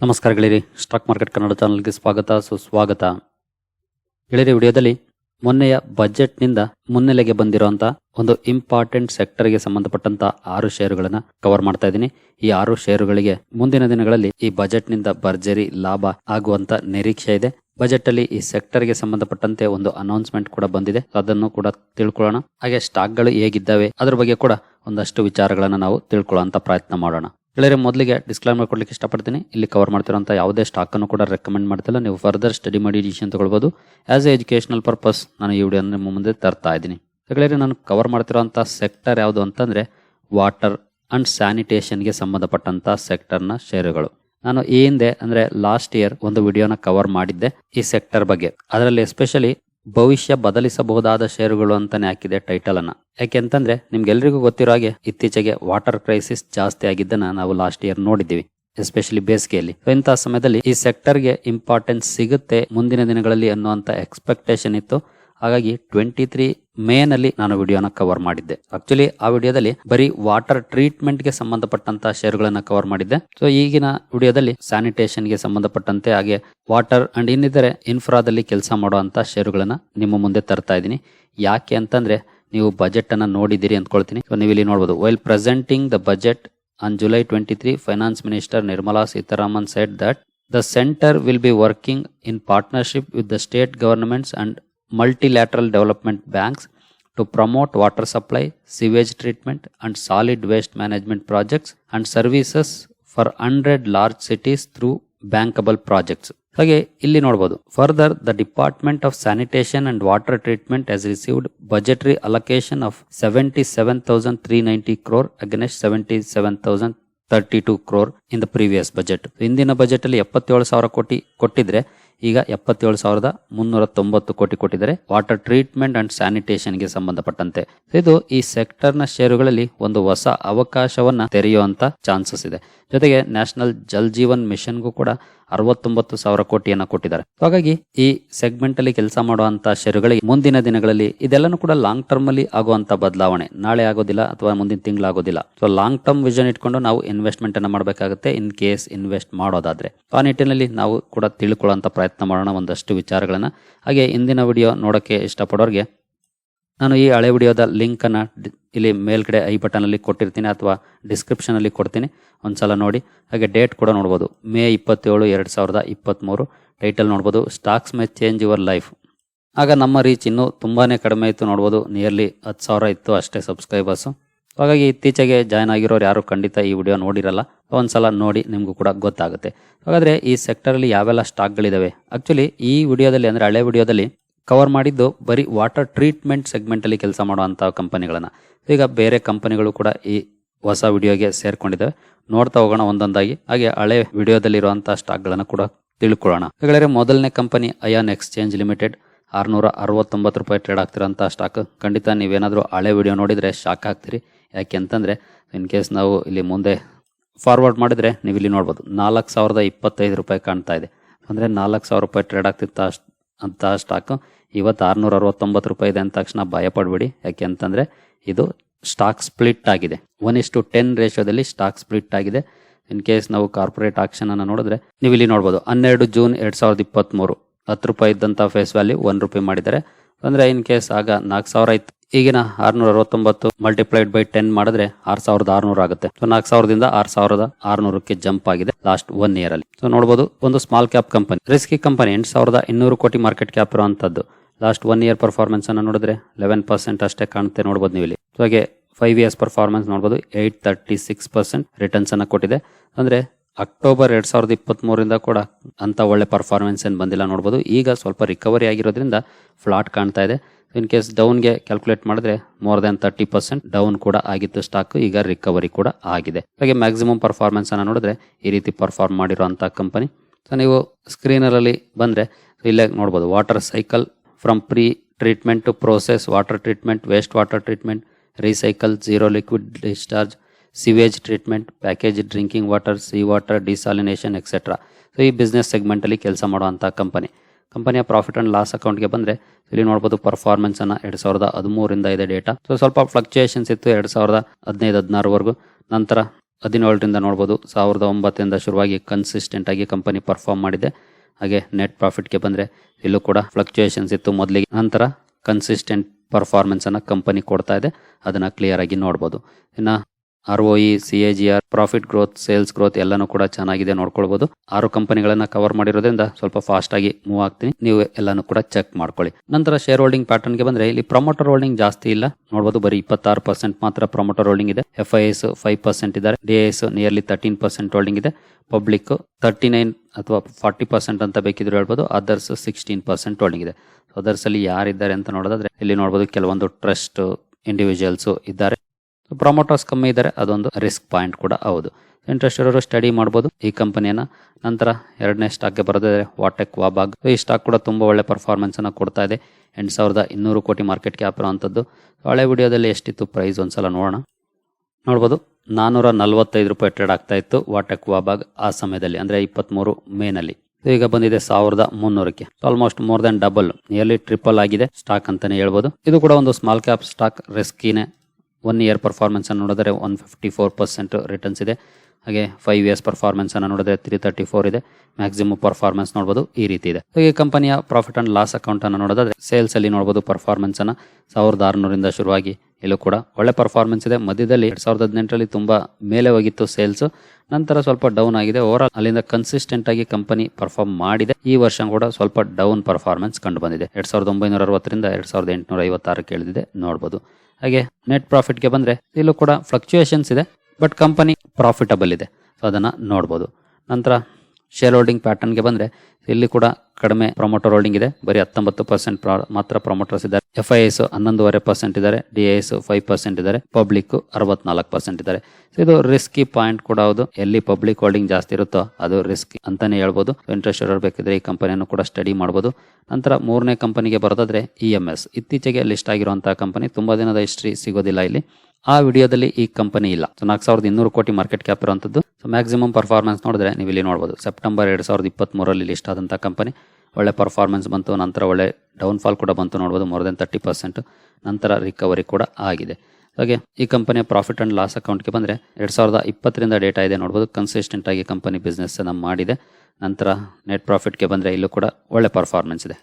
ನಮಸ್ಕಾರ stock market Kannada ಚಾನಲ್ಗೆ ಸ್ವಾಗತ, ಸುಸ್ವಾಗತ. ಗೆಳೆಯರಿ ವಿಡಿಯೋದಲ್ಲಿ ಮೊನ್ನೆಯ ಬಜೆಟ್ನಿಂದ ಮುನ್ನೆಲೆಗೆ ಬಂದಿರುವಂತಹ ಒಂದು ಇಂಪಾರ್ಟೆಂಟ್ ಸೆಕ್ಟರ್ಗೆ ಸಂಬಂಧಪಟ್ಟಂತ ಆರು ಷೇರುಗಳನ್ನ ಕವರ್ ಮಾಡ್ತಾ ಇದ್ದೀನಿ. ಈ ಆರು ಷೇರುಗಳಿಗೆ ಮುಂದಿನ ದಿನಗಳಲ್ಲಿ ಈ ಬಜೆಟ್ನಿಂದ ಭರ್ಜರಿ ಲಾಭ ಆಗುವಂತ ನಿರೀಕ್ಷೆ ಇದೆ. ಬಜೆಟ್ ಅಲ್ಲಿ ಈ ಸೆಕ್ಟರ್ಗೆ ಸಂಬಂಧಪಟ್ಟಂತೆ ಒಂದು ಅನೌನ್ಸ್ಮೆಂಟ್ ಕೂಡ ಬಂದಿದೆ. ಅದನ್ನು ಕೂಡ ತಿಳ್ಕೊಳ್ಳೋಣ. ಹಾಗೆ ಸ್ಟಾಕ್ಗಳು ಹೇಗಿದ್ದಾವೆ, ಅದ್ರ ಬಗ್ಗೆ ಕೂಡ ಒಂದಷ್ಟು ವಿಚಾರಗಳನ್ನ ನಾವು ತಿಳ್ಕೊಳ್ಳುವಂತ ಪ್ರಯತ್ನ ಮಾಡೋಣ. ಗೆಳೆಯರೆ ಮೊದಲಿಗೆ ಡಿಸ್ಕ್ಲೈಮರ್ ಕೊಡ್ಲಿಕ್ಕೆ ಇಷ್ಟಪಡ್ತೀನಿ. ಇಲ್ಲಿ ಕವರ್ ಮಾಡ್ತಿರೋಂಥ ಯಾವುದೇ ಸ್ಟಾಕ್ ಅನ್ನು ಕೂಡ ರೆಕಮೆಂಡ್ ಮಾಡ್ತಿಲ್ಲ. ನೀವು ಫರ್ದರ್ ಸ್ಟಡಿ ಮಾಡಿ ಡಿಸಿಷನ್ ತಗೊಳ್ಬೋದು. ಆಸ್ ಎ ಎಜುಕೇಶನಲ್ ಪರ್ಪಸ್ ನಾನು ಈ ವಿಡಿಯೋ ನಿಮ್ಮ ಮುಂದೆ ತರ್ತಾ ಇದ್ದೀನಿ. ಗೆಳೆಯರೆ ನಾನು ಕವರ್ ಮಾಡ್ತಿರೋಂಥ ಸೆಕ್ಟರ್ ಯಾವುದು ಅಂತಂದ್ರೆ ವಾಟರ್ ಅಂಡ್ ಸ್ಯಾನಿಟೇಷನ್ಗೆ ಸಂಬಂಧಪಟ್ಟಂತ ಸೆಕ್ಟರ್ನ ಷೇರುಗಳು ನಾನು ಈ ಹಿಂದೆ ಅಂದ್ರೆ ಲಾಸ್ಟ್ ಇಯರ್ ಒಂದು ವಿಡಿಯೋನ ಕವರ್ ಮಾಡಿದ್ದೆ ಈ ಸೆಕ್ಟರ್ ಬಗ್ಗೆ. ಅದರಲ್ಲಿ ಎಸ್ಪೆಷಲಿ ಭವಿಷ್ಯ ಬದಲಿಸಬಹುದಾದ ಷೇರುಗಳು ಅಂತಾನೆ ಹಾಕಿದೆ ಟೈಟಲ್ ಅನ್ನ. ಯಾಕೆಂತಂದ್ರೆ ನಿಮ್ಗೆಲ್ರಿಗೂ ಗೊತ್ತಿರೋ ಹಾಗೆ ಇತ್ತೀಚೆಗೆ ವಾಟರ್ ಕ್ರೈಸಿಸ್ ಜಾಸ್ತಿ ಆಗಿದ್ದನ್ನ ನಾವು ಲಾಸ್ಟ್ ಇಯರ್ ನೋಡಿದ್ದೀವಿ ಎಸ್ಪೆಷಲಿ ಬೇಸಿಗೆಯಲ್ಲಿ. ಇಂತಹ ಸಮಯದಲ್ಲಿ ಈ ಸೆಕ್ಟರ್ಗೆ ಇಂಪಾರ್ಟೆನ್ಸ್ ಸಿಗುತ್ತೆ ಮುಂದಿನ ದಿನಗಳಲ್ಲಿ ಅನ್ನುವಂತ ಎಕ್ಸ್ಪೆಕ್ಟೇಷನ್ ಇತ್ತು. ಹಾಗಾಗಿ ಟ್ವೆಂಟಿ ತ್ರೀ ಮೇ ನಲ್ಲಿ ನಾನು ವಿಡಿಯೋನ ಕವರ್ ಮಾಡಿದ್ದೆ. ಆಕ್ಚುಲಿ ಆ ವಿಡಿಯೋದಲ್ಲಿ ಬರೀ ವಾಟರ್ ಟ್ರೀಟ್ಮೆಂಟ್ಗೆ ಸಂಬಂಧಪಟ್ಟಂತ ಕವರ್ ಮಾಡಿದ್ದೆ. ಸೊ ಈಗಿನ ವಿಡಿಯೋದಲ್ಲಿ ಸ್ಯಾನಿಟೇಷನ್ಗೆ ಸಂಬಂಧಪಟ್ಟಂತೆ ಹಾಗೆ ವಾಟರ್ ಅಂಡ್ ಇನ್ನಿತರೆ ಇನ್ಫ್ರಾದಲ್ಲಿ ಕೆಲಸ ಮಾಡುವಂತ ಷೇರುಗಳನ್ನ ನಿಮ್ಮ ಮುಂದೆ ತರ್ತಾ ಇದ್ದೀನಿ. ಯಾಕೆ ಅಂತಂದ್ರೆ ನೀವು ಬಜೆಟ್ ಅನ್ನ ನೋಡಿದಿರಿ ಅಂದ್ಕೊಳ್ತೀನಿ. ಸೊ ನೀವು ಇಲ್ಲಿ ನೋಡಬಹುದು while presenting the budget on July twenty three finance minister Nirmala Sitharaman set that the centre will be working in partnership with the state governments and multilateral development banks to promote water supply, sewage treatment, and solid waste management projects and services for 100 large cities through bankable projects. ಹಾಗೆ ಇಲ್ಲಿ ನೋಡಬಹುದು further the department of sanitation and water treatment has received budgetary allocation of seventy seven thousand three ninety crore against seventy seven thousand thirty two crore in the previous budget ಹಿಂದಿನ budget ಅಲ್ಲಿ ಎಪ್ಪತ್ತೇಳು ಸಾವಿರ ಕೋಟಿ ಕೊಟ್ಟಿದ್ರೆ ಈಗ ಎಪ್ಪತ್ತೇಳು ಸಾವಿರದ ಮುನ್ನೂರ ತೊಂಬತ್ತು ಕೋಟಿ ಕೊಟ್ಟಿದ್ದಾರೆ. ವಾಟರ್ ಟ್ರೀಟ್ಮೆಂಟ್ ಅಂಡ್ ಸ್ಯಾನಿಟೇಷನ್ಗೆ ಸಂಬಂಧಪಟ್ಟಂತೆ. ಇದು ಈ ಸೆಕ್ಟರ್ನ ಷೇರುಗಳಲ್ಲಿ ಒಂದು ಹೊಸ ಅವಕಾಶವನ್ನ ತೆರೆಯುವಂತ ಚಾನ್ಸಸ್ ಇದೆ. ಜೊತೆಗೆ ನ್ಯಾಷನಲ್ ಜಲ್ ಜೀವನ್ ಮಿಷನ್ಗೂ ಕೂಡ ಅರವತ್ತೊಂಬತ್ತು ಸಾವಿರ ಕೋಟಿಯನ್ನ ಕೊಟ್ಟಿದ್ದಾರೆ. ಹಾಗಾಗಿ ಈ ಸೆಗ್ಮೆಂಟ್ ಅಲ್ಲಿ ಕೆಲಸ ಮಾಡುವಂತಹ ಷೇರುಗಳಿಗೆ ಮುಂದಿನ ದಿನಗಳಲ್ಲಿ ಇದೆಲ್ಲನೂ ಕೂಡ ಲಾಂಗ್ ಟರ್ಮ್ ಅಲ್ಲಿ ಆಗುವಂತ ಬದಲಾವಣೆ. ನಾಳೆ ಆಗೋದಿಲ್ಲ ಅಥವಾ ಮುಂದಿನ ತಿಂಗಳು ಆಗೋದಿಲ್ಲ ಸೊ ಲಾಂಗ್ ಟರ್ಮ್ ವಿಷನ್ ಇಟ್ಕೊಂಡು ನಾವು ಇನ್ವೆಸ್ಟ್ಮೆಂಟ್ ಅನ್ನ ಮಾಡಬೇಕಾಗುತ್ತೆ. ಇನ್ ಕೇಸ್ ಇನ್ವೆಸ್ಟ್ ಮಾಡೋದಾದ್ರೆ. ಆ ನಿಟ್ಟಿನಲ್ಲಿ ನಾವು ಕೂಡ ತಿಳ್ಕೊಳ್ಳುವಂತ ಪ್ರಯತ್ನ ಮಾಡೋಣ. ಒಂದಷ್ಟು ವಿಚಾರಗಳನ್ನ. ಹಾಗೆ ಇಂದಿನ ವಿಡಿಯೋ ನೋಡಕ್ಕೆ ಇಷ್ಟಪಡೋರಿಗೆ ನಾನು ಈ ಹಳೆ ವಿಡಿಯೋದ ಲಿಂಕನ್ನು ಇಲ್ಲಿ ಮೇಲ್ಗಡೆ ಐ ಬಟನಲ್ಲಿ ಕೊಟ್ಟಿರ್ತೀನಿ ಅಥವಾ ಡಿಸ್ಕ್ರಿಪ್ಷನಲ್ಲಿ ಕೊಡ್ತೀನಿ. ಕೊಡ್ತೀನಿ ಒಂದ್ಸಲ ನೋಡಿ. ಹಾಗೆ ಡೇಟ್ ಕೂಡ ನೋಡ್ಬೋದು. ಮೇ ಇಪ್ಪತ್ತೇಳು, ಎರಡು ಸಾವಿರದ ಇಪ್ಪತ್ತ್ಮೂರು ಟೈಟಲ್ ನೋಡ್ಬೋದು. Stocks may change your life. ಆಗ ನಮ್ಮ ರೀಚ್ ಇನ್ನೂ ತುಂಬಾ ಕಡಿಮೆ ಇತ್ತು ನೋಡ್ಬೋದು. ನಿಯರ್ಲಿ ಹತ್ತು ಸಾವಿರ ಇತ್ತು ಅಷ್ಟೇ ಸಬ್ಸ್ಕ್ರೈಬರ್ಸು. ಹಾಗಾಗಿ ಇತ್ತೀಚೆಗೆ ಜಾಯ್ನ್ ಆಗಿರೋರು ಯಾರು ಖಂಡಿತ ಈ ವಿಡಿಯೋ ನೋಡಿರಲ್ಲ. ಒಂದ್ಸಲ ನೋಡಿ ನಿಮಗೂ ಕೂಡ ಗೊತ್ತಾಗುತ್ತೆ. ಹಾಗಾದರೆ ಈ ಸೆಕ್ಟರಲ್ಲಿ ಯಾವೆಲ್ಲ ಸ್ಟಾಕ್ಗಳಿದ್ದಾವೆ ಆ್ಯಕ್ಚುಲಿ ಈ ವಿಡಿಯೋದಲ್ಲಿ ಅಂದರೆ ಹಳೆ ವಿಡಿಯೋದಲ್ಲಿ ಕವರ್ ಮಾಡಿದ್ದು ಬರೀ ವಾಟರ್ ಟ್ರೀಟ್ಮೆಂಟ್ ಸೆಗ್ಮೆಂಟಲ್ಲಿ ಕೆಲಸ ಮಾಡುವಂಥ ಕಂಪನಿಗಳನ್ನು ಈಗ ಬೇರೆ ಕಂಪನಿಗಳು ಕೂಡ ಈ ಹೊಸ ವಿಡಿಯೋಗೆ ಸೇರ್ಕೊಂಡಿದ್ದಾವೆ. ನೋಡ್ತಾ ಹೋಗೋಣ ಒಂದೊಂದಾಗಿ. ಹಾಗೆ ಹಳೆ ವಿಡಿಯೋದಲ್ಲಿರುವಂಥ ಸ್ಟಾಕ್ಗಳನ್ನು ಕೂಡ ತಿಳ್ಕೊಳ್ಳೋಣ. ಹಾಗಾದ್ರೆ ಮೊದಲನೇ ಕಂಪನಿ ಅಯಾನ್ ಎಕ್ಸ್ಚೇಂಜ್ ಲಿಮಿಟೆಡ್ ಆರುನೂರ ಅರವತ್ತೊಂಬತ್ತು ರೂಪಾಯಿ ಟ್ರೇಡ್ ಆಗ್ತಿರೋಂಥ ಸ್ಟಾಕ್ ಖಂಡಿತ ನೀವೇನಾದರೂ ಹಳೆ ವಿಡಿಯೋ ನೋಡಿದರೆ ಶಾಕ್ ಆಗ್ತೀರಿ. ಯಾಕೆ ಅಂತಂದರೆ ಇನ್ ಕೇಸ್ ನಾವು ಇಲ್ಲಿ ಮುಂದೆ ಫಾರ್ವರ್ಡ್ ಮಾಡಿದರೆ ನೀವು ಇಲ್ಲಿ ನೋಡ್ಬೋದು, ನಾಲ್ಕು ಸಾವಿರದ ಇಪ್ಪತ್ತೈದು ರೂಪಾಯಿ ಕಾಣ್ತಾ ಇದೆ. ಅಂದರೆ ನಾಲ್ಕು ಸಾವಿರ ರೂಪಾಯಿ ಟ್ರೇಡ್ ಆಗ್ತಿತ್ತ ಅಂತ ಸ್ಟಾಕ್ ಇವತ್ತು ಆರ್ನೂರ ಅರವತ್ತೊಂಬತ್ತು ರೂಪಾಯಿ ಇದೆ ಅಂದ ತಕ್ಷಣ ಭಯ ಪಡಬೇಡಿ ಯಾಕೆ ಅಂತಂದ್ರೆ ಇದು ಸ್ಟಾಕ್ ಸ್ಪ್ಲಿಟ್ ಆಗಿದೆ. ಒನ್ ಇಸ್ ಟು ಟೆನ್ ರೇಷೋದಲ್ಲಿ ಸ್ಟಾಕ್ ಸ್ಪ್ಲಿಟ್ ಆಗಿದೆ. ಇನ್ ಕೇಸ್ ನಾವು ಕಾರ್ಪೊರೇಟ್ ಆಕ್ಷನ್ ಅನ್ನ ನೋಡಿದ್ರೆ ನೀವು ಇಲ್ಲಿ ನೋಡ್ಬೋದು. ಹನ್ನೆರಡು ಜೂನ್ ಎರಡ್ ಸಾವಿರದ ಇಪ್ಪತ್ತ್ಮೂರು ಹತ್ತು ರೂಪಾಯಿ ಇದ್ದಂತ ಫೇಸ್ ವ್ಯಾಲ್ಯೂ ಒನ್ ರೂಪಾಯಿ ಮಾಡಿದ್ದಾರೆ. ಅಂದ್ರೆ ಇನ್ ಕೇಸ್ ಆಗ ನಾಲ್ಕು ಸಾವಿರ ಇತ್ತು ಈಗಿನ ಆರ್ನೂರ ಅರವತ್ತೊಂಬತ್ತು ಮಲ್ಟಿಪ್ಲೈಡ್ ಬೈ ಟೆನ್ ಮಾಡಿದ್ರೆ ಆರ್ ಸಾವಿರದ ಆರ್ನೂರು ಆಗುತ್ತೆ. ಸೊ ನಾಲ್ಕು ಸಾವಿರದಿಂದ ಆರ್ ಸಾವಿರದ ಆರ್ನೂರಕ್ಕೆ ಜಂಪ್ ಆಗಿದೆ ಲಾಸ್ಟ್ ಒನ್ ಇಯರ್ ಅಲ್ಲಿ. ಸೊ ನೋಡಬಹುದು ಒಂದು small cap company risky company ಎಂಟು ಸಾವಿರದ ಇನ್ನೂರು ಕೋಟಿ ಮಾರ್ಕೆಟ್ ಕ್ಯಾಪ್ ಇರುವಂತದ್ದು. ಲಾಸ್ಟ್ ಒನ್ ಇಯರ್ ಪರ್ಫಾರ್ಮೆನ್ಸ್ ಅನ್ನ ನೋಡಿದ್ರೆ ಲೆವೆನ್ ಪರ್ಸೆಂಟ್ ಅಷ್ಟೇ ಕಾಣುತ್ತೆ ನೋಡಬಹುದು ನೀವು ಇಲ್ಲಿ ಸೊ ಹಾಗೆ ಫೈವ್ ಇಯರ್ಸ್ ಪರ್ಫಾರ್ಮೆನ್ಸ್ ನೋಡಬಹುದು eight thirty six percent returns ಅನ್ನ ಕೊಟ್ಟಿದೆ. ಅಂದ್ರೆ ಅಕ್ಟೋಬರ್ ಎರಡ್ ಸಾವಿರದ ಇಪ್ಪತ್ತ್ ಮೂರಿಂದ ಕೂಡ ಅಂತ ಒಳ್ಳೆ ಪರ್ಫಾರ್ಮೆನ್ಸ್ ಏನು ಬಂದಿಲ್ಲ ನೋಡಬಹುದು ಈಗ ಸ್ವಲ್ಪ ರಿಕವರಿ ಆಗಿರೋದ್ರಿಂದ ಫ್ಲಾಟ್ ಕಾಣ್ತಾ ಇದೆ. ಇನ್ ಕೇಸ್ ಡೌನ್ಗೆ ಕ್ಯಾಲ್ಕುಲೇಟ್ ಮಾಡಿದ್ರೆ more than thirty percent down ಕೂಡ ಆಗಿತ್ತು ಸ್ಟಾಕ್ ಈಗ ರಿಕವರಿ ಕೂಡ ಆಗಿದೆ. ಹಾಗೆ ಮ್ಯಾಕ್ಸಿಮಮ್ ಪರ್ಫಾರ್ಮೆನ್ಸ್ ಅನ್ನು ನೋಡಿದ್ರೆ ಈ ರೀತಿ ಪರ್ಫಾರ್ಮ್ ಮಾಡಿರುವಂತಹ ಕಂಪನಿ ಸೊ ನೀವು ಸ್ಕ್ರೀನಲ್ಲಿ ಬಂದ್ರೆ ಇಲ್ಲೇ ನೋಡ್ಬೋದು water cycle from pre treatment to process water treatment waste water treatment recycle zero liquid discharge sewage treatment package drinking water sea water desalination etcetera so ಈ ಬಿಸ್ನೆಸ್ ಸೆಗ್ಮೆಂಟಲ್ಲಿ ಕೆಲಸ ಮಾಡುವಂಥ ಕಂಪನಿ ಕಂಪನಿಯ ಪ್ರಾಫಿಟ್ ಅಂಡ್ ಲಾಸ್ ಅಕೌಂಟ್ಗೆ ಬಂದರೆ ಇಲ್ಲಿ ನೋಡ್ಬೋದು performance ಅನ್ನ ಎರಡ್ ಸಾವಿರದ ಹದಿಮೂರಿಂದ ಇದೆ ಡೇಟಾ ಸೊ ಸ್ವಲ್ಪ ಫ್ಲಕ್ಚುಯೇಷನ್ಸ್ ಇತ್ತು ಎರಡು ಸಾವಿರದ ಹದಿನೈದು ಹದಿನಾರುವರೆಗೂ ನಂತರ ಹದಿನೇಳರಿಂದ ನೋಡ್ಬೋದು ಸಾವಿರದ ಒಂಬತ್ತರಿಂದ ಶುರುವಾಗಿ ಕನ್ಸಿಸ್ಟೆಂಟ್ ಆಗಿ ಕಂಪನಿ ಪರ್ಫಾರ್ಮ್ ಮಾಡಿದೆ. ಹಾಗೆ ನೆಟ್ ಪ್ರಾಫಿಟ್ಗೆ ಬಂದರೆ ಇಲ್ಲೂ ಕೂಡ ಫ್ಲಕ್ಚುಯೇಷನ್ಸ್ ಇತ್ತು ಮೊದಲಿಗೆ. ನಂತರ ಕನ್ಸಿಸ್ಟೆಂಟ್ ಪರ್ಫಾರ್ಮೆನ್ಸ್ ಅನ್ನ ಕಂಪನಿ ಕೊಡ್ತಾ ಇದೆ. ಅದನ್ನ ಕ್ಲಿಯರ್ ಆಗಿ ನೋಡ್ಬೋದು. ಇನ್ನ R O E C A G R profit growth sales growth ಎಲ್ಲಾನು ಕೂಡ ಚೆನ್ನಾಗಿದೆ ನೋಡ್ಕೊಳ್ಬಹುದು ಆರು ಕಂಪನಿಗಳನ್ನ ಕವರ್ ಮಾಡಿರೋದ್ರಿಂದ ಸ್ವಲ್ಪ ಫಾಸ್ಟ್ ಆಗಿ ಮೂವ್ ಆಗ್ತೀನಿ. ನೀವು ಎಲ್ಲಾನು ಕೂಡ ಚೆಕ್ ಮಾಡ್ಕೊಳ್ಳಿ. ನಂತರ ಶೇರ್ ಹೋಲ್ಡಿಂಗ್ ಪ್ಯಾಟರ್ನ್ಗೆ ಬಂದ್ರೆ ಇಲ್ಲಿ ಪ್ರಮೋಟರ್ ಹೋಲ್ಡಿಂಗ್ ಜಾಸ್ತಿ ಇಲ್ಲ. ನೋಡಬಹುದು ಬರೀ ಇಪ್ಪತ್ತಾರು ಪರ್ಸೆಂಟ್ ಮಾತ್ರ ಪ್ರಮೋಟರ್ ಹೋಲ್ಡಿಂಗ್ ಇದೆ. F I S five percent ಇದ್ದಾರೆ. D S nearly thirteen percent holding ಇದೆ. ಪಬ್ಲಿಕ್ ತರ್ಟಿ ನೈನ್ ಅಥವಾ ಫಾರ್ಟಿ ಪರ್ಸೆಂಟ್ ಅಂತ ಬೇಕಿದ್ರು ಹೇಳ್ಬೋದು. ಅದರ್ಸ್ ಸಿಕ್ಸ್ಟೀನ್ ಪರ್ಸೆಂಟ್ ಹೋಲ್ಡಿಂಗ್ ಇದೆ. ಅದರ್ಸ್ ಅಲ್ಲಿ ಯಾರಿದ್ದಾರೆ ಅಂತ ನೋಡೋದಾದ್ರೆ ಇಲ್ಲಿ ನೋಡಬಹುದು ಕೆಲವೊಂದು ಟ್ರಸ್ಟ್ ಇಂಡಿವಿಜುವಲ್ಸ್ ಇದ್ದಾರೆ. ಪ್ರಮೋಟರ್ಸ್ ಕಮ್ಮಿ ಇದ್ದಾರೆ ಅದೊಂದು ರಿಸ್ಕ್ ಪಾಯಿಂಟ್ ಕೂಡ ಹೌದು. ಇಂಟ್ರೆಸ್ಟ್ ಇರೋರು ಸ್ಟಡಿ ಮಾಡ್ಬೋದು ಈ ಕಂಪನಿಯನ್ನ ನಂತರ ಎರಡನೇ ಸ್ಟಾಕ್ಗೆ ಬರೋದಾದ್ರೆ ವಾಟೆಕ್ ವಾಬಾಗ್ ಈ ಸ್ಟಾಕ್ ಕೂಡ ತುಂಬಾ ಒಳ್ಳೆ ಪರ್ಫಾರ್ಮೆನ್ಸ್ ಅನ್ನ ಕೊಡ್ತಾ ಇದೆ. ಎಂಟು ಸಾವಿರದ ಇನ್ನೂರು ಕೋಟಿ ಮಾರ್ಕೆಟ್ ಕ್ಯಾಪ್ ಇರುವಂತದ್ದು. ಹಳೆ ವಿಡಿಯೋದಲ್ಲಿ ಎಷ್ಟಿತ್ತು ಪ್ರೈಸ್ ಒಂದ್ಸಲ ನೋಡೋಣ. ನೋಡ್ಬೋದು ನಾನ್ನೂರ ನಲ್ವತ್ತೈದು ರೂಪಾಯಿ ಟ್ರೇಡ್ ಆಗ್ತಾ ಇತ್ತು ವಾಟೆಕ್ ವಾಬಾಗ್ ಆ ಸಮಯದಲ್ಲಿ, ಅಂದ್ರೆ ಇಪ್ಪತ್ಮೂರು ಮೇನಲ್ಲಿ ಈಗ ಬಂದಿದೆ ಸಾವಿರದ ಮುನ್ನೂರಕ್ಕೆ. Almost more than double nearly triple ಆಗಿದೆ ಸ್ಟಾಕ್ ಅಂತಾನೆ ಹೇಳ್ಬೋದು. ಇದು ಕೂಡ ಒಂದು ಸ್ಮಾಲ್ ಕ್ಯಾಪ್ ಸ್ಟಾಕ್ ರಿಸ್ಕಿನೇ ಒನ್ ಇಯರ್ ಪರ್ಫಾರ್ಮೆನ್ಸ್ ಅನ್ನು ನೋಡಿದ್ರೆ one fifty four percent returns ಇದೆ. ಹಾಗೆ ಫೈವ್ ಇಯರ್ಸ್ ಪರ್ಫಾರ್ಮೆನ್ಸ್ ಅನ್ನು ನೋಡಿದ್ರೆ ತ್ರೀ ತರ್ಟಿ ಫೋರ್ ಇದೆ. ಮ್ಯಾಕ್ಸಿಮಮ್ ಪರ್ಫಾರ್ಮೆನ್ಸ್ ನೋಡಬಹುದು ಈ ರೀತಿ ಇದೆ. ಹಾಗೆ ಕಂಪನಿಯ ಪ್ರಾಫಿಟ್ ಅಂಡ್ ಲಾಸ್ ಅಕೌಂಟ್ ಅನ್ನು ನೋಡೋದಾದ್ರೆ ಸೇಲ್ಸ್ ಅಲ್ಲಿ ನೋಡಬಹುದು ಪರ್ಫಾರ್ಮೆನ್ಸ್ ಅನ್ನ. ಸಾವಿರದ ಆರುನೂರಿಂದ ಶುರುವಾಗಿ ಇಲ್ಲೂ ಕೂಡ ಒಳ್ಳೆ ಪರ್ಫಾರ್ಮೆನ್ಸ್ ಇದೆ. ಮಧ್ಯದಲ್ಲಿ ಎರಡ್ ಸಾವಿರದ ಹದಿನೆಂಟರಲ್ಲಿ ತುಂಬಾ ಮೇಲೆ ಹೋಗಿತ್ತು ಸೇಲ್ಸ್ ನಂತರ ಸ್ವಲ್ಪ ಡೌನ್ ಆಗಿದೆ. ಓವರ್ ಅಲ್ಲಿಂದ ಕನ್ಸಿಸ್ಟೆಂಟ್ ಆಗಿ ಕಂಪನಿ ಪರ್ಫಾರ್ಮ್ ಮಾಡಿದೆ. ಈ ವರ್ಷ ಕೂಡ ಸ್ವಲ್ಪ ಡೌನ್ ಪರ್ಫಾರ್ಮೆನ್ಸ್ ಕಂಡು ಬಂದಿದೆ. ಎರಡ್ ಸಾವಿರದ ಒಂಬೈನೂರ ಅರವತ್ತರಿಂದ ಎರಡ್ ಸಾವಿರದ ಎಂಟುನೂರ ಐವತ್ತಾರಕ್ಕೆ ಇಳಿದಿದೆ ನೋಡಬಹುದು ಹಾಗೆ ನೆಟ್ ಪ್ರಾಫಿಟ್ಗೆ ಬಂದ್ರೆ ಇಲ್ಲೂ ಕೂಡ ಫ್ಲಕ್ಚುಯೇಷನ್ಸ್ ಇದೆ. ಬಟ್ ಕಂಪನಿ ಪ್ರಾಫಿಟಬಲ್ ಇದೆ. ಸೊ ಅದನ್ನ ನೋಡ್ಬೋದು. ನಂತರ ಶೇರ್ ಹೋಲ್ಡಿಂಗ್ ಪ್ಯಾಟರ್ನ್ಗೆ ಬಂದರೆ, ಇಲ್ಲಿ ಕೂಡ ಕಡಿಮೆ ಪ್ರೊಮೋಟರ್ ಹೋಲ್ಡಿಂಗ್ ಇದೆ. ಬರೀ ಹತ್ತೊಂಬತ್ತು ಪರ್ಸೆಂಟ್ ಮಾತ್ರ ಪ್ರೊಮೋಟರ್ಸ್ ಇದ್ದಾರೆ. ಎಫ್ ಐ ಎಸ್ ಹನ್ನೊಂದುವರೆ ಪರ್ಸೆಂಟ್ ಇದ್ದಾರೆ. ಡಿ ಎಸ್ ಫೈವ್ ಪರ್ಸೆಂಟ್ ಇದ್ದಾರೆ. ಪಬ್ಲಿಕ್ ಅರವತ್ನಾಲ್ಕು ಪರ್ಸೆಂಟ್ ಇದ್ದಾರೆ. ಸೊ ಇದು ರಿಸ್ಕಿ ಪಾಯಿಂಟ್ ಕೂಡ ಹೌದು. ಎಲ್ಲಿ ಪಬ್ಲಿಕ್ ಹೋಲ್ಡಿಂಗ್ ಜಾಸ್ತಿ ಇರುತ್ತೋ ಅದು ರಿಸ್ಕ್ ಅಂತಾನೆ ಹೇಳ್ಬೋದು. ಇಂಟ್ರೆಸ್ಟ್ ಇರೋರು ಬೇಕಿದ್ರೆ ಈ ಕಂಪನಿಯನ್ನು ಕೂಡ ಸ್ಟಡಿ ಮಾಡ್ಬೋದು. ನಂತರ ಮೂರನೇ ಕಂಪನಿಗೆ ಬರೋದಾದ್ರೆ ಇ ಎಂ ಎಸ್ ಇತ್ತೀಚೆಗೆ ಲಿಸ್ಟ್ ಆಗಿರುವಂತಹ ಕಂಪನಿ ತುಂಬಾ ದಿನದ ಹಿಸ್ಟ್ರಿ ಸಿಗೋದಿಲ್ಲ ಇಲ್ಲಿ. ಆ ವಿಡಿಯೋದಲ್ಲಿ ಈ ಕಂಪನಿ ಇಲ್ಲ. ಸೊ ನಾಲ್ಕು ಸಾವಿರದ ಇನ್ನೂರು ಕೋಟಿ ಮಾರ್ಕೆಟ್ ಕ್ಯಾಪ್ ಇರುವಂತದ್ದು. ಸೊ ಮ್ಯಾಕ್ಸಿಮಮ್ ಪರ್ಫಾರ್ಮೆನ್ಸ್ ನೋಡಿದ್ರೆ ನೀವು ಇಲ್ಲಿ ನೋಡಬಹುದು ಸೆಪ್ಟೆಂಬರ್ ಎರಡು ಸಾವಿರದ ಇಪ್ಪತ್ತ್ ಮೂರರಲ್ಲಿ ಲಿಸ್ಟ್ ಆದಂಥ ಕಂಪನಿ ಒಳ್ಳೆ ಪರ್ಫಾರ್ಮೆನ್ಸ್ ಬಂತು, ನಂತರ ಒಳ್ಳೆ ಡೌನ್ಫಾಲ್ ಕೂಡ ಬಂತು ನೋಡಬಹುದು ಮೋರ್ ದೆನ್ ತರ್ಟಿ ಪರ್ಸೆಂಟ್ ನಂತರ ರಿಕವರಿ ಕೂಡ ಆಗಿದೆ. ಹಾಗೆ, ಈ ಕಂಪನಿಯ ಪ್ರಾಫಿಟ್ ಅಂಡ್ ಲಾಸ್ ಅಕೌಂಟ್ಗೆ ಬಂದರೆ ಎರಡು ಸಾವಿರದ ಇಪ್ಪತ್ತರಿಂದ ಡೇಟಾ ಇದೆ ನೋಡಬಹುದು ಕನ್ಸಿಸ್ಟೆಂಟ್ ಆಗಿ ಕಂಪನಿ ಬಿಸ್ನೆಸ್ ಅನ್ನು ಮಾಡಿದೆ. ನಂತರ ನೆಟ್ ಪ್ರಾಫಿಟ್ಗೆ ಬಂದರೆ ಇಲ್ಲೂ ಕೂಡ ಒಳ್ಳೆ ಪರ್ಫಾರ್ಮೆನ್ಸ್ ಇದೆ.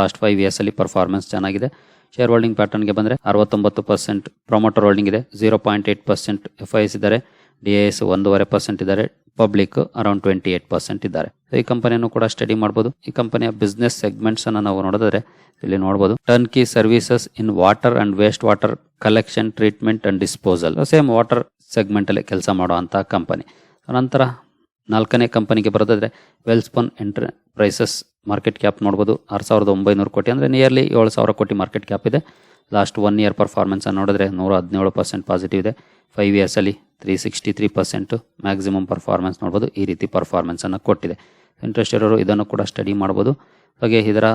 ಲಾಸ್ಟ್ ಫೈವ್ ಇಯರ್ಸಲ್ಲಿ ಪರ್ಫಾರ್ಮೆನ್ಸ್ ಚೆನ್ನಾಗಿದೆ. ಶೇರ್ ಹೋಲ್ಡಿಂಗ್ ಪ್ಯಾಟರ್ನ್ಗೆ ಬಂದರೆ ಅರವತ್ತೊಂಬತ್ತು ಪರ್ಸೆಂಟ್ ಪ್ರೊಮೋಟರ್ ಹೋಲ್ಡಿಂಗ್ ಇದೆ zero point eight percent F I S ಇದ್ದಾರೆ ಡಿ ಎಸ್ ಒಂದೂವರೆ ಪರ್ಸೆಂಟ್ ಇದ್ದಾರೆ public around twenty eight percent ಇದ್ದಾರೆ ಈ ಕಂಪನಿಯನ್ನು ಕೂಡ ಸ್ಟಡಿ ಮಾಡಬಹುದು ಈ ಕಂಪನಿಯ ಬಿಸ್ನೆಸ್ ಸೆಗ್ಮೆಂಟ್ಸ್ ಅನ್ನು ನಾವು ನೋಡಿದ್ರೆ ಇಲ್ಲಿ ನೋಡಬಹುದು turnkey services in water and waste water collection treatment and disposal same water segment ಅಲ್ಲಿ ಕೆಲಸ ಮಾಡುವಂತಹ ಕಂಪನಿ. ನಂತರ ನಾಲ್ಕನೇ ಕಂಪನಿಗೆ ಬರೋದಾದರೆ ವೆಲ್ಸ್ಪನ್ ಎಂಟರ್ಪ್ರೈಸಸ್ ಮಾರ್ಕೆಟ್ ಕ್ಯಾಪ್ ನೋಡ್ಬೋದು. ಆರು ಸಾವಿರದ ಒಂಬೈನೂರು ಕೋಟಿ ಅಂದರೆ ನಿಯರ್ಲಿ ಏಳು ಸಾವಿರ ಕೋಟಿ ಮಾರ್ಕೆಟ್ ಕ್ಯಾಪ್ ಇದೆ. ಲಾಸ್ಟ್ ಒನ್ ಇಯರ್ ಪರ್ಫಾರ್ಮೆನ್ಸನ್ನು ನೋಡಿದ್ರೆ ನೂರ ಹದಿನೇಳು ಪರ್ಸೆಂಟ್ ಪಾಸಿಟಿವ್ ಇದೆ. Five ಇಯರ್ಸಲ್ಲಿ three sixty three percent maximum performance ನೋಡಬಹುದು ಈ ರೀತಿ ಪರ್ಫಾರ್ಮೆನ್ಸನ್ನು ಕೊಟ್ಟಿದೆ. ಇಂಟ್ರೆಸ್ಟ್ ಇರೋರು ಇದನ್ನು ಕೂಡ ಸ್ಟಡಿ ಮಾಡ್ಬೋದು. ಹಾಗೆ ಇದರ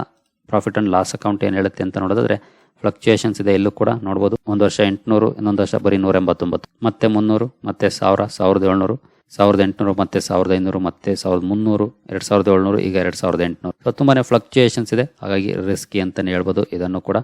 ಪ್ರಾಫಿಟ್ ಆ್ಯಂಡ್ ಲಾಸ್ ಅಕೌಂಟ್ ಏನು ಹೇಳುತ್ತೆ ಅಂತ ನೋಡಿದ್ರೆ ಫ್ಲಕ್ಚುಯೇಷನ್ಸ್ ಇದೆ ಎಲ್ಲೂ ಕೂಡ ನೋಡ್ಬೋದು. ಒಂದು ವರ್ಷ ಎಂಟುನೂರು, ಇನ್ನೊಂದು ವರ್ಷ ಬರೀ ನೂರ ಎಂಬತ್ತೊಂಬತ್ತು. ಮತ್ತೆ ಮುನ್ನೂರು, ಮತ್ತೆ ಸಾವಿರ, ಸಾವಿರದ ಏಳ್ನೂರು. ಸಾವಿರದ ಎಂಟುನೂರು ಮತ್ತೆ ಸಾವಿರದ ಐನೂರು ಮತ್ತೆ ಸಾವಿರದ ಮುನ್ನೂರು, ಎರಡು ಸಾವಿರದ ಏಳ್ನೂರು, ಈಗ ಎರಡು ಸಾವಿರದ ಎಂಟುನೂರು. ಸೊ ತುಂಬಾನೇ ಫ್ಲಕ್ಚುಯೇಷನ್ಸ್ ಇದೆ. ಹಾಗಾಗಿ ರಿಸ್ಕಿ ಅಂತಲೇ ಹೇಳ್ಬೋದು. ಇದನ್ನು ಕೂಡ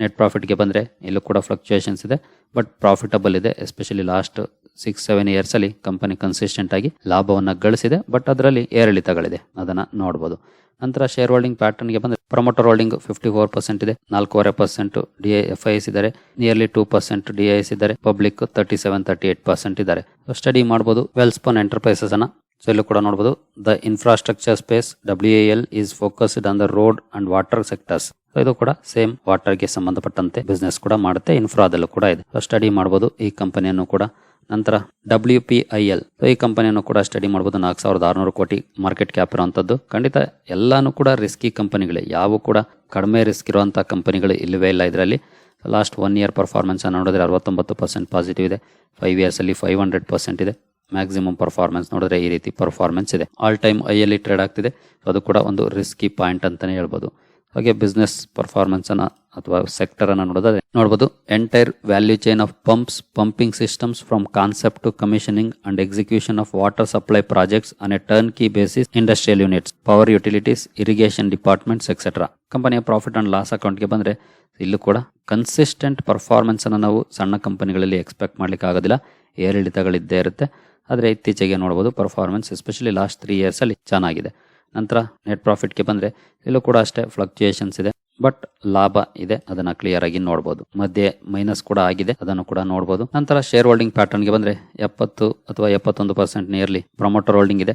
ನೆಟ್ ಪ್ರಾಫಿಟ್ಗೆ ಬಂದರೆ ಇಲ್ಲೂ ಕೂಡ ಫ್ಲಕ್ಚುಯೇಷನ್ಸ್ ಇದೆ ಬಟ್ ಪ್ರಾಫಿಟಬಲ್ ಇದೆ especially last six seven years ಅಲ್ಲಿ ಕಂಪನಿ ಕನ್ಸಿಸ್ಟೆಂಟ್ ಆಗಿ ಲಾಭವನ್ನು ಗಳಿಸಿದೆ ಬಟ್ ಅದರಲ್ಲಿ ಏರಿಳಿತಗಳಿದೆ. ಅದನ್ನು ನೋಡ್ಬೋದು. ನಂತರ ಶೇರ್ ಹೋಲ್ಡಿಂಗ್ ಪ್ಯಾಟರ್ನ್ಗೆ ಬಂದರೆ promoter holding fifty four percent ಇದೆ, ನಾಲ್ಕೂವರೆ percent D F I S ಇದ್ದಾರೆ nearly two percent D S ಇದ್ದಾರೆ public thirty seven thirty eight percent ಇದ್ದಾರೆ ಸ್ಟಡಿ ಮಾಡಬಹುದು ವೆಲ್ಸ್ಪನ್ ಎಂಟರ್ಪ್ರೈಸಸ್ ಅನ್ನ ಸೊ ಇಲ್ಲೂ ಕೂಡ ನೋಡಬಹುದು the infrastructure space W L is focused on the road and water sectors ಇದು ಕೂಡ ಸೇಮ್ ವಾಟರ್ಗೆ ಸಂಬಂಧಪಟ್ಟಂತೆ ಬಿಸ್ನೆಸ್ ಕೂಡ ಮಾಡುತ್ತೆ ಇನ್ಫ್ರಾದಲ್ಲೂ ಕೂಡ ಇದೆ. ಸ್ಟಡಿ ಮಾಡಬಹುದು ಈ ಕಂಪನಿಯನ್ನು ಕೂಡ. ನಂತರ ಡಬ್ಲ್ಯೂ ಪಿ ಐ ಎಲ್ ಈ ಕಂಪನಿಯನ್ನು ಕೂಡ ಸ್ಟಡಿ ಮಾಡಬಹುದು ನಾಲ್ಕು ಸಾವಿರದ ಆರುನೂರು ಕೋಟಿ ಮಾರ್ಕೆಟ್ ಕ್ಯಾಪ್ ಇರುವಂತದ್ದು ಖಂಡಿತ ಎಲ್ಲಾನು ಕೂಡ ರಿಸ್ಕಿ ಕಂಪನಿಗಳೇ ಯಾವ ಕೂಡ ಕಡಿಮೆ ರಿಸ್ಕ್ ಇರುವಂತಹ ಕಂಪನಿಗಳು ಇಲ್ಲವೇ ಇಲ್ಲ ಇದರಲ್ಲಿ. ಲಾಸ್ಟ್ ಒನ್ ಇಯರ್ ಪರ್ಫಾರ್ಮೆನ್ಸ್ ನೋಡಿದ್ರೆ ಅರವತ್ತೊಂಬತ್ತು ಪರ್ಸೆಂಟ್ ಪಾಸಿಟಿವ್ ಇದೆ. ಫೈವ್ ಇಯರ್ಸ್ ಅಲ್ಲಿ ಫೈವ್ ಹಂಡ್ರೆಡ್ ಪರ್ಸೆಂಟ್ ಇದೆ. ಮ್ಯಾಕ್ಸಿಮಮ್ ಪರ್ಫಾರ್ಮೆನ್ಸ್ ನೋಡಿದ್ರೆ ಈ ರೀತಿ ಪರ್ಫಾರ್ಮೆನ್ಸ್ ಇದೆ. ಆಲ್ ಟೈಮ್ ಐ ಅಲ್ಲಿ ಟ್ರೇಡ್ ಆಗ್ತಿದೆ. ಅದು ಕೂಡ ಒಂದು ರಿಸ್ಕಿ ಪಾಯಿಂಟ್ ಅಂತಾನೆ ಹೇಳ್ಬೋದು. ಹಾಗೆ ಬಿಸ್ನೆಸ್ ಪರ್ಫಾರ್ಮೆನ್ಸ್ ಅನ್ನ ಅಥವಾ ಸೆಕ್ಟರ್ ಅನ್ನ ನೋಡೋದಾದ್ರೆ ನೋಡಬಹುದು entire value chain of pumps pumping systems from concept to commissioning and execution of water supply projects on a turnkey basis industrial units power utilities irrigation departments etcetera ಕಂಪನಿಯ profit and loss ಅಕೌಂಟ್ಗೆ ಬಂದ್ರೆ ಇಲ್ಲೂ ಕೂಡ consistent performance ಅನ್ನ ನಾವು ಸಣ್ಣ ಕಂಪನಿಗಳಲ್ಲಿ expect ಮಾಡ್ಲಿಕ್ಕೆ ಆಗೋದಿಲ್ಲ. ಏರಿಳಿತಗಳಿದ್ದೇ ಇರುತ್ತೆ. ಆದರೆ ಇತ್ತೀಚೆಗೆ ನೋಡಬಹುದು ಪರ್ಫಾರ್ಮೆನ್ಸ್ ಎಸ್ಪೆಷಲಿ ಲಾಸ್ಟ್ ತ್ರೀ ಇಯರ್ಸಲ್ಲಿ ಚೆನ್ನಾಗಿದೆ. ನಂತರ ನೆಟ್ ಪ್ರಾಫಿಟ್ಗೆ ಬಂದರೆ ಇಲ್ಲೂ ಕೂಡ ಅಷ್ಟೇ ಫ್ಲಕ್ಚುಯೇಷನ್ಸ್ ಇದೆ. ಬಟ್ ಲಾಭ ಇದೆ, ಅದನ್ನ ಕ್ಲಿಯರ್ ಆಗಿ ನೋಡಬಹುದು ಮಧ್ಯೆ ಮೈನಸ್ ಕೂಡ ಆಗಿದೆ, ಅದನ್ನು ಕೂಡ ನೋಡಬಹುದು ನಂತರ ಶೇರ್ ಹೋಲ್ಡಿಂಗ್ ಪ್ಯಾಟರ್ನ್ಗೆ ಬಂದರೆ ಎಪ್ಪತ್ತು ಅಥವಾ ಎಪ್ಪತ್ತೊಂದು ಪರ್ಸೆಂಟ್ ನಿಯರ್ಲಿ ಪ್ರಮೋಟರ್ ಹೋಲ್ಡಿಂಗ್ ಇದೆ.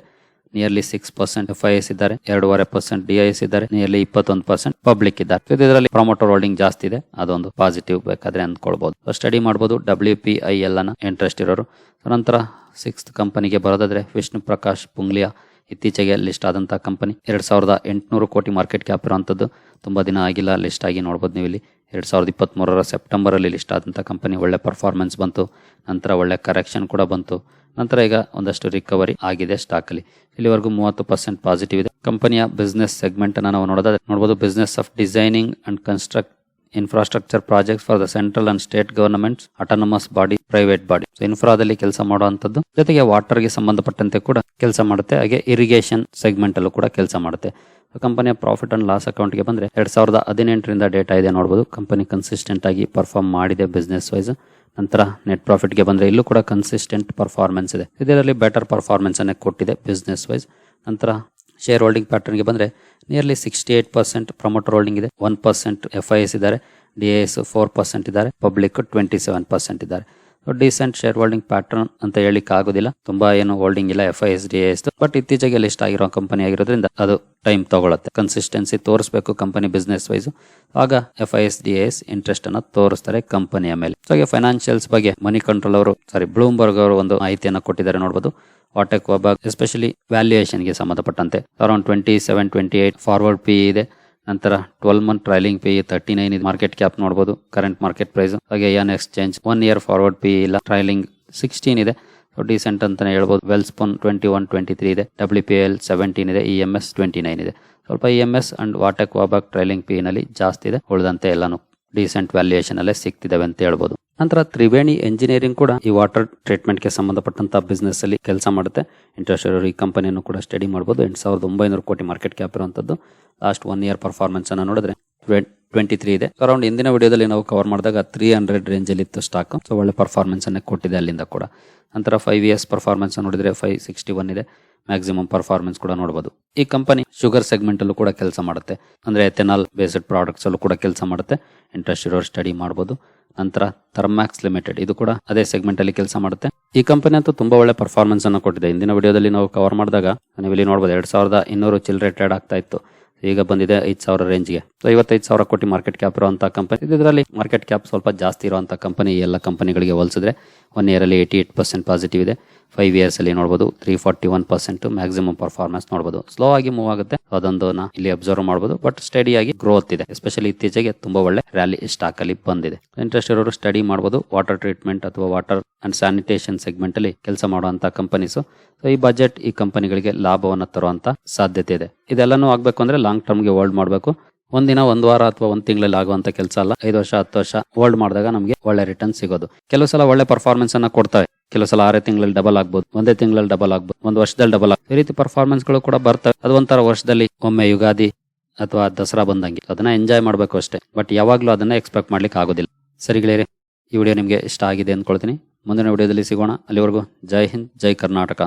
Nearly six percent F I S ಇದ್ದಾರೆ, ಎರಡೂವರೆ ಪರ್ಸೆಂಟ್ ಡಿ ಐ ಎಸ್ ಇದ್ದಾರೆ ನಿಯರ್ಲಿ ಇಪ್ಪತ್ತೊಂದು ಪರ್ಸೆಂಟ್ ಪಬ್ಲಿಕ್ ಇದ್ದಾರೆ. ಇದರಲ್ಲಿ ಪ್ರಮೋಟರ್ ಹೋಲ್ಡಿಂಗ್ ಜಾಸ್ತಿ ಇದೆ, ಅದೊಂದು ಪಾಸಿಟಿವ್ ಬೇಕಾದ್ರೆ ಅಂದ್ಕೊಳ್ಬಹುದು ಸ್ಟಡಿ ಮಾಡಬಹುದು ಡಬ್ಲ್ಯೂ ಪಿ ಐ ಎಲ್ ಅನ್ನ ಇಂಟ್ರೆಸ್ಟ್ ಇರೋರು. ನಂತರ ಸಿಕ್ಸ್ತ್ ಕಂಪನಿಗೆ ಬರೋದಾದ್ರೆ ವಿಷ್ಣು ಪ್ರಕಾಶ್ ಪುಂಗ್ಲಿಯಾ. ಇತ್ತೀಚೆಗೆ ಲಿಸ್ಟ್ ಆದಂಥ ಕಂಪನಿ ಎರಡ್ ಸಾವಿರದ ಎಂಟುನೂರು ಕೋಟಿ ಮಾರ್ಕೆಟ್ ಕ್ಯಾಪ್ ಇರುವಂತದ್ದು ತುಂಬಾ ದಿನ ಆಗಿಲ್ಲ ಲಿಸ್ಟ್ ಆಗಿ ನೋಡ್ಬೋದು ನೀವು ಇಲ್ಲಿ. ಎರಡು ಸಾವಿರದ ಇಪ್ಪತ್ತ್ಮೂರರ ಸೆಪ್ಟೆಂಬರ್ ಅಲ್ಲಿ ಲಿಸ್ಟ್ ಆದಂಥ ಕಂಪನಿ ಒಳ್ಳೆ ಪರ್ಫಾರ್ಮೆನ್ಸ್ ಬಂತು, ನಂತರ ಒಳ್ಳೆ ಕರೆಕ್ಷನ್ ಕೂಡ ಬಂತು. ನಂತರ ಈಗ ಒಂದಷ್ಟು ರಿಕವರಿ ಆಗಿದೆ ಸ್ಟಾಕ್ ಅಲ್ಲಿ. ಇಲ್ಲಿವರೆಗೂ ಮೂವತ್ತು ಪರ್ಸೆಂಟ್ ಪಾಸಿಟಿವ್ ಇದೆ. ಕಂಪನಿಯ ಬಿಸ್ನೆಸ್ ಸೆಗ್ಮೆಂಟ್ ಅನ್ನ ನಾವು ನೋಡೋದಾದ್ರೆ ನೋಡಬಹುದು business of designing and construct infrastructure project for the central and state governments autonomous body private body so ಇನ್ಫ್ರಾದಲ್ಲಿ ಕೆಲಸ ಮಾಡುವಂತದ್ದು ಜೊತೆಗೆ ವಾಟರ್ಗೆ ಸಂಬಂಧಪಟ್ಟಂತೆ ಕೂಡ ಕೆಲಸ ಮಾಡುತ್ತೆ. ಹಾಗೆ ಇರಿಗೇಷನ್ ಸೆಗ್ಮೆಂಟ್ ಅಲ್ಲೂ ಕೂಡ ಕೆಲಸ ಮಾಡುತ್ತೆ. ಕಂಪನಿಯ ಪ್ರಾಫಿಟ್ ಅಂಡ್ ಲಾಸ್ ಅಕೌಂಟ್ಗೆ ಬಂದ್ರೆ ಎರಡ್ ಸಾವಿರದ ಹದಿನೆಂಟರಿಂದ ಡೇಟಾ ಇದೆ ನೋಡಬಹುದು ಕಂಪನಿ ಕನ್ಸಿಸ್ಟೆಂಟ್ ಆಗಿ ಪರ್ಫಾರ್ಮ್ ಮಾಡಿದೆ ಬಿಸ್ನೆಸ್ ವೈಸ್ ನಂತರ ನೆಟ್ ಪ್ರಾಫಿಟ್ಗೆ ಬಂದ್ರೆ ಇಲ್ಲೂ ಕೂಡ ಕನ್ಸಿಸ್ಟೆಂಟ್ ಪರ್ಫಾರ್ಮೆನ್ಸ್ ಇದೆ. ಇದರಲ್ಲಿ ಬೆಟರ್ ಪರ್ಫಾರ್ಮೆನ್ಸ್ ಅನ್ನೇ ಕೊಟ್ಟಿದೆ ಬಿಸ್ನೆಸ್ ವೈಸ್ ನಂತರ ಶೇರ್ ಹೋಲ್ಡಿಂಗ್ ಪ್ಯಾಟರ್ನ್ಗೆ ಬಂದರೆ nearly sixty eight percent promoter holding ಇದೆ one percent F I S ಇದ್ದಾರೆ ಡಿ ಎಸ್ ಫೋರ್ ಪರ್ಸೆಂಟ್ ಇದ್ದಾರೆ ಪಬ್ಲಿಕ್ ಟ್ವೆಂಟಿ ಸೆವೆನ್ ಪರ್ಸೆಂಟ್ ಇದ್ದಾರೆ. ಡಿಸೆಂಟ್ ಶೇರ್ ಹೋಲ್ಡಿಂಗ್ ಪ್ಯಾಟರ್ನ್ ಅಂತ ಹೇಳಿಕ್ ಆಗೋದಿಲ್ಲ ತುಂಬಾ ಏನು ಹೋಲ್ಡಿಂಗ್ ಇಲ್ಲ F I S D S but ಇತ್ತೀಚೆಗೆ ಲಿಸ್ಟ್ ಆಗಿರೋ ಕಂಪನಿ ಆಗಿರೋದ್ರಿಂದ ಅದು ಟೈಮ್ ತಗೊಳುತ್ತೆ. ಕನ್ಸಿಸ್ಟೆನ್ಸಿ ತೋರಿಸಬೇಕು ಕಂಪನಿ ಬಿಸ್ನೆಸ್ ವೈಸ್ ಆಗ F I S D S interest ಅನ್ನ ತೋರಿಸ್ತಾರೆ ಕಂಪನಿಯ ಮೇಲೆ. ಸೊ ಹಾಗೆ ಫೈನಾನ್ಷಿಯಲ್ಸ್ ಬಗ್ಗೆ ಮನಿ ಕಂಟ್ರೋಲ್ ಅವರು ಸಾರಿ ಬ್ಲೂಮ್ಬರ್ಗ್ ಅವರು ಒಂದು ಮಾಹಿತಿಯನ್ನು ಕೊಟ್ಟಿದ್ದಾರೆ ನೋಡಬಹುದು ವಾಟೆಕ್ ಒಬ್ಬ ಎಸ್ಪೆಷಲಿ ವ್ಯಾಲ್ಯೂಯೇಷನ್ಗೆ ಸಂಬಂಧಪಟ್ಟಂತೆ. Around twenty seven twenty eight forward P ಇದೆ. ನಂತರ twelve month trailing P thirty nine ಇದು ಮಾರ್ಕೆಟ್ ಕ್ಯಾಪ್ ನೋಡಬಹುದು ಕರೆಂಟ್ ಮಾರ್ಕೆಟ್ ಪ್ರೈಸ್ ಹಾಗೆ N exchange one year forward P ಇಲ್ಲ ಟ್ರೈಲಿಂಗ್ ಸಿಕ್ಸ್ಟೀನ್ ಇದೆ. ಡಿಸೆಂಟ್ ಅಂತಾನೆ ಹೇಳ್ಬೋದು. Welspun twenty one twenty three ಇದೆ. ಡಬ್ಲ್ಯೂ ಪಿ ಎಲ್ ಸೆವೆಂಟೀನ್ ಇದೆ. E M S twenty nine ಇದೆ. ಸ್ವಲ್ಪ E M S and Vatech Wabag trailing P ನಲ್ಲಿ ಜಾಸ್ತಿ ಇದೆ. ಉಳಿದಂತೆ ಎಲ್ಲಾನು ಡಿಸೆಂಟ್ ವ್ಯಾಲ್ಯೂಯೇಷನ್ ಅಲ್ಲೇ ಸಿಕ್ತಿದ್ದಾವೆ ಅಂತ ಹೇಳ್ಬೋದು. ನಂತರ ತ್ರಿವೇಣಿ ಎಂಜಿನಿಯರಿಂಗ್ ಕೂಡ ಈ ವಾಟರ್ ಟ್ರೀಟ್ಮೆಂಟ್ಗೆ ಸಂಬಂಧಪಟ್ಟಂತ ಬಿಸ್ನೆಸ್ ಅಲ್ಲಿ ಕೆಲಸ ಮಾಡುತ್ತೆ. ಇಂಟ್ರೆಸ್ಟ್ ಈ ಕಂಪನಿಯನ್ನು ಕೂಡ ಸ್ಟಡಿ ಮಾಡಬಹುದು ಎಂಟು ಸಾವಿರದ ಒಂಬೈನೂರು ಕೋಟಿ ಮಾರ್ಕೆಟ್ ಕ್ಯಾಪ್ ಇರುವಂತದ್ದು. ಲಾಸ್ಟ್ ಒನ್ ಇಯರ್ ಪರ್ಫಾರ್ಮೆನ್ಸ್ ಅನ್ನು ನೋಡಿದ್ರೆ ಟ್ವೆಂಟಿ ತ್ರೀ ಇದೆ. ಅರೌಂಡ್ ಇಂದಿನ ವಿಡಿಯೋದಲ್ಲಿ ನಾವು ಕವರ್ ಮಾಡಿದಾಗ ತ್ರೀ ಹಂಡ್ರೆಡ್ ರೇಂಜ್ ಅಲ್ಲಿ ಇತ್ತು ಸ್ಟಾಕ್ ಸೊ ಒಳ್ಳೆ ಪರ್ಫಾರ್ಮೆನ್ಸ್ ಅನ್ನ ಕೊಟ್ಟಿದೆ ಅಲ್ಲಿಂದ ಕೂಡ. ನಂತರ ಫೈವ್ ಇಯರ್ಸ್ ಪರ್ಫಾರ್ಮೆನ್ಸ್ ನೋಡಿದ್ರೆ ಫೈವ್ ಸಿಕ್ಸ್ಟಿ ಒನ್ ಇದೆ. ಮ್ಯಾಕ್ಸಿಮಮ್ ಪರ್ಫಾರ್ಮೆನ್ಸ್ ಕೂಡ ನೋಡಬಹುದು ಈ ಕಂಪನಿ ಶುಗರ್ ಸೆಗ್ಮೆಂಟ್ ಅಲ್ಲೂ ಕೂಡ ಕೆಲಸ ಮಾಡುತ್ತೆ. ಅಂದ್ರೆ ಎಥೆನಾಲ್ ಬೇಸ್ಡ್ ಪ್ರಾಡಕ್ಟ್ಸ್ ಅಲ್ಲೂ ಕೂಡ ಕೆಲಸ ಮಾಡುತ್ತೆ. ಇಂಟ್ರೆಸ್ಟ್ ಇರೋರು ಸ್ಟಡಿ ಮಾಡಬಹುದು ನಂತರ ಥರ್ಮ್ಯಾಕ್ಸ್ ಲಿಮಿಟೆಡ್ ಇದು ಕೂಡ ಅದೇ ಸೆಗ್ಮೆಂಟ್ ಅಲ್ಲಿ ಕೆಲಸ ಮಾಡುತ್ತೆ. ಈ ಕಂಪನಿ ಅಂತೂ ತುಂಬಾ ಒಳ್ಳೆ ಪರ್ಫಾರ್ಮೆನ್ಸ್ ಅನ್ನು ಕೊಟ್ಟಿದೆ. ಇಂದಿನ ವಿಡಿಯೋದಲ್ಲಿ ನಾವು ಕವರ್ ಮಾಡಿದಾಗ ನೀವು ಇಲ್ಲಿ ನೋಡಬಹುದು ಎರಡ್ ಸಾವಿರದ ಇನ್ನೂರು ಚಿಲ್ಲರೆ ಟ್ರೇಡ್ ಆಗ್ತಾ ಇತ್ತು. ಈಗ ಬಂದಿದೆ ಐದು ಸಾವಿರ ರೇಂಜ್ಗೆ ಐವತ್ತೈದು ಸಾವಿರ ಕೋಟಿ ಮಾರ್ಕೆಟ್ ಕ್ಯಾಪ್ ಇರುವಂತಹ ಕಂಪನಿ ಇದರಲ್ಲಿ ಮಾರ್ಕೆಟ್ ಕ್ಯಾಪ್ ಸ್ವಲ್ಪ ಜಾಸ್ತಿ ಇರುವಂತಹ ಕಂಪನಿ ಎಲ್ಲ ಕಂಪನಿಗಳಿಗೆ ಹೋಲಿಸಿದ್ರೆ ಒನ್ ಇಯರ್ ಅಲ್ಲಿ ಏಯ್ಟಿ ಏಟ್ ಪರ್ಸೆಂಟ್ ಪಾಸಿಟಿವ್ ಇದೆ. ಫೈವ್ ಇಯರ್ಸ್ ಅಲ್ಲಿ ನೋಡಬಹುದು three forty one percent maximum performance ನೋಡಬಹುದು ಸ್ಲೋ ಆಗಿ ಮೂವ್ ಆಗುತ್ತೆ, ಅದೊಂದು ಇಲ್ಲಿ ಅಬ್ಸರ್ವ್ ಮಾಡಬಹುದು ಬಟ್ ಸ್ಟಡಿ ಆಗಿ ಗ್ರೋತ್ ಇದೆ. ಎಸ್ಪೆಷಲಿ ಇತ್ತೀಚೆಗೆ ತುಂಬಾ ಒಳ್ಳೆ ರ್ಯಾಲಿ ಸ್ಟಾಕ್ ಅಲ್ಲಿ ಬಂದಿದೆ. ಇಂಟ್ರೆಸ್ಟ್ ಇರೋರು ಸ್ಟಡಿ ಮಾಡಬಹುದು ವಾಟರ್ ಟ್ರೀಟ್ಮೆಂಟ್ ಅಥವಾ ವಾಟರ್ ಅಂಡ್ ಸ್ಯಾನಿಟೇಷನ್ ಸೆಗ್ಮೆಂಟ್ ಅಲ್ಲಿ ಕೆಲಸ ಮಾಡುವಂತ ಕಂಪನೀಸ್ ಈ ಬಜೆಟ್ ಈ ಕಂಪನಿಗಳಿಗೆ ಲಾಭವನ್ನು ತರುವಂತ ಸಾಧ್ಯತೆ ಇದೆ. ಇದೆಲ್ಲಾನು ಆಗ್ಬೇಕು ಅಂದ್ರೆ ಲಾಂಗ್ ಟರ್ಮ್ಗೆ ಹೋಲ್ಡ್ ಮಾಡಬೇಕು. ಒಂದಿನ, ಒಂದ್ ವಾರ ಅಥವಾ ಒಂದ್ ತಿಂಗಳಲ್ಲಿ ಆಗುವಂತ ಕೆಲಸ ಅಲ್ಲ. ಐದು ವರ್ಷ, ಹತ್ತು ವರ್ಷ ಹೋಲ್ಡ್ ಮಾಡಿದಾಗ ನಮಗೆ ಒಳ್ಳೆ ರಿಟರ್ನ್ ಸಿಗೋದು. ಕೆಲವು ಸಲ ಒಳ್ಳೆ ಪರ್ಫಾರ್ಮೆನ್ಸ್ ಅನ್ನ ಕೊಡ್ತವೆ ಕೆಲವು ಸಲ ಆರೇ ತಿಂಗಳಲ್ಲಿ ಡಬಲ್ ಆಗ್ಬೋದು, ಒಂದೇ ತಿಂಗಳಲ್ಲಿ ಡಬಲ್ ಆಗ್ಬಹುದು ಒಂದು ವರ್ಷದಲ್ಲಿ ಡಬಲ್ ಆಗ್ಬೋದು. ಈ ರೀತಿ ಪರ್ಫಾರ್ಮೆನ್ಸ್ಗಳು ಕೂಡ ಬರ್ತವೆ. ಅದೊಂಥರ ವರ್ಷದಲ್ಲಿ ಒಮ್ಮೆ ಯುಗಾದಿ ಅಥವಾ ದಸರಾ ಬಂದಂಗೆ. ಅದನ್ನ ಎಂಜಾಯ್ ಮಾಡಬೇಕು ಅಷ್ಟೇ. ಬಟ್ ಯಾವಾಗ್ಲೂ ಅದನ್ನ ಎಕ್ಸ್ಪೆಕ್ಟ್ ಮಾಡ್ಲಿಕ್ಕೆ ಆಗೋದಿಲ್ಲ. ಸರಿ ಗೆಳೆಯರೆ, ಈ ವಿಡಿಯೋ ನಿಮಗೆ ಇಷ್ಟ ಆಗಿದೆ ಅಂದ್ಕೊಳ್ತೀನಿ. ಮುಂದಿನ ವಿಡಿಯೋದಲ್ಲಿ ಸಿಗೋಣ. ಅಲ್ಲಿವರೆಗೂ ಜೈ ಹಿಂದ್, ಜೈ ಕರ್ನಾಟಕ.